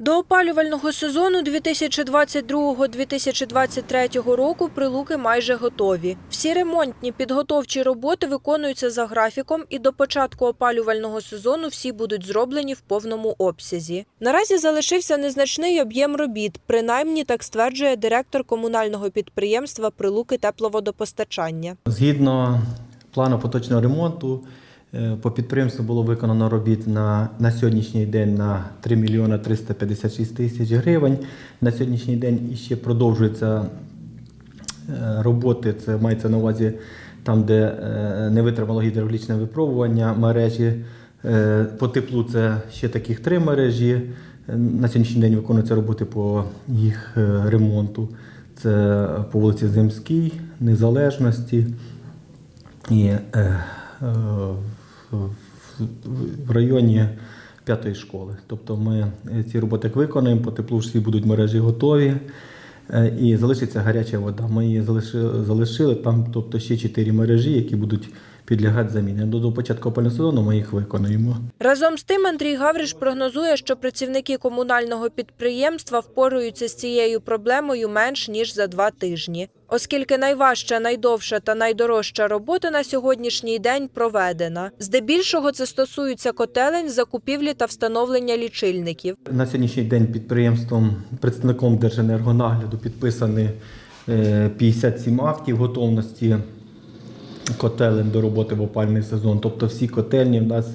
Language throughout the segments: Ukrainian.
До опалювального сезону 2022-2023 року прилуки майже готові. Всі ремонтні підготовчі роботи виконуються за графіком, і до початку опалювального сезону всі будуть зроблені в повному обсязі. Наразі залишився незначний об'єм робіт, принаймні так стверджує директор комунального підприємства Прилуки тепловодопостачання. Згідно плану поточного ремонту, по підприємству було виконано робіт на, на сьогоднішній день на 3 мільйони 356 тисяч гривень. На сьогоднішній день іще продовжуються е, роботи, це мається на увазі там, де е, не витримало гідравлічне випробування мережі. Е, По теплу це ще таких три мережі. Е, На сьогоднішній день виконуються роботи по їх е, ремонту. Це по вулиці Земській, Незалежності і е, е, в, районі п'ятої школи. Тобто ми е, ці роботи виконуємо, по теплу всі будуть мережі готові. е, І залишиться гаряча вода. Ми її залишили, залишили там, тобто ще чотири мережі, які будуть підлягати заміні. До, початку опалювального сезону ми їх виконуємо. Разом з тим Андрій Гавриш прогнозує, що працівники комунального підприємства впораються з цією проблемою менш ніж за два тижні, оскільки найважча, найдовша та найдорожча робота на сьогоднішній день проведена. Здебільшого це стосується котелень, закупівлі та встановлення лічильників. На сьогоднішній день підприємством, представником Держенергонагляду підписані е, 57 актів готовності котелень до роботи в опальний сезон. Тобто всі котельні в нас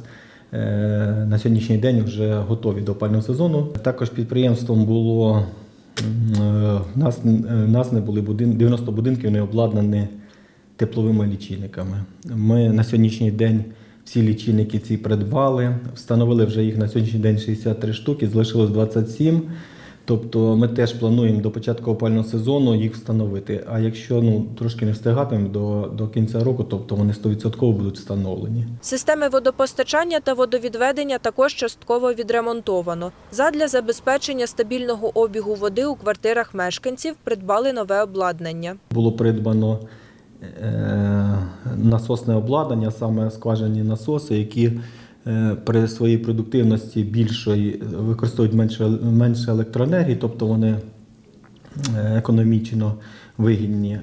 е, на сьогоднішній день вже готові до опального сезону. Також підприємством було м, е, нас, е, в нас не були будин, 90 будинків не обладнані тепловими лічильниками. Ми на сьогоднішній день всі лічильники ці придбали, встановили вже їх на сьогоднішній день 63 штуки, залишилось 27. Тобто ми теж плануємо до початку опального сезону їх встановити. А якщо ну, трошки не встигатимемо до, до кінця року, тобто вони 100% будуть встановлені. Системи водопостачання та водовідведення також частково відремонтовано. Задля забезпечення стабільного обігу води у квартирах мешканців придбали нове обладнання. Було придбано е, насосне обладнання, саме скважинні насоси, які при своїй продуктивності більшої використовують менше, менше електроенергії, тобто вони е, економічно вигідні. Е,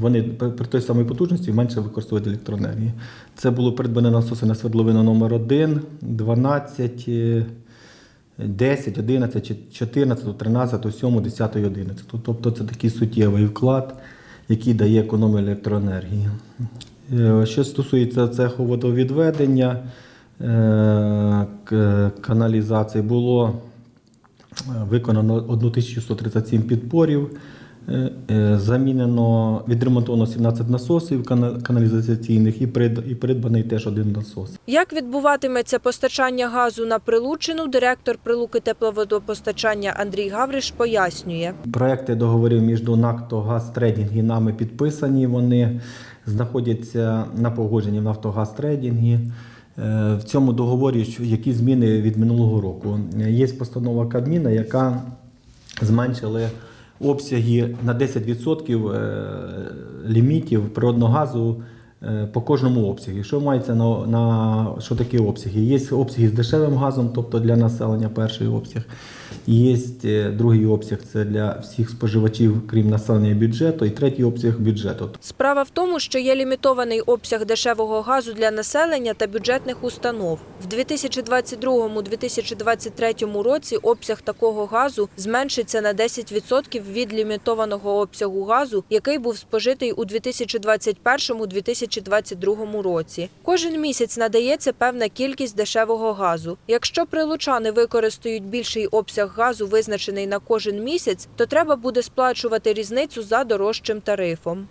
Вони при той самій потужності менше використовують електроенергії. Це було придбане насоси на свердловину номер 1 12, е, 10, 11, 14, 13, 7, 10, 11. Тобто це такий суттєвий вклад, який дає економію електроенергії. Е, Що стосується цеху водовідведення, е, каналізації, було е, виконано 1137 підпорів. е, е, Замінено, відремонтовано 17 насосів каналізаційних і придбаний теж один насос. Як відбуватиметься постачання газу на Прилуччину, директор Прилуки тепловодопостачання Андрій Гавриш пояснює. Проекти договорів між «Нафтогаз Трейдинг» і нами підписані. Вони знаходяться на погодженні в «Нафтогаз Трейдингі». Е, В цьому договорі які зміни від минулого року. Е, Є постанова Кабміна, яка зменшила обсяги на 10% е, лімітів природного газу по кожному обсягі. Що мається на, на що такі обсяги? Є обсяги з дешевим газом, тобто для населення перший обсяг. Є е, другий обсяг це для всіх споживачів, крім населення бюджету, і третій обсяг бюджету. Справа в тому, що є лімітований обсяг дешевого газу для населення та бюджетних установ. В 2022-2023 році обсяг такого газу зменшиться на 10% від лімітованого обсягу газу, який був спожитий у 2021-2022 році. Кожен місяць надається певна кількість дешевого газу. Якщо прилучани використають більший обсяг газу, визначений на кожен місяць, то треба буде сплачувати різницю за дорожчим тарифом.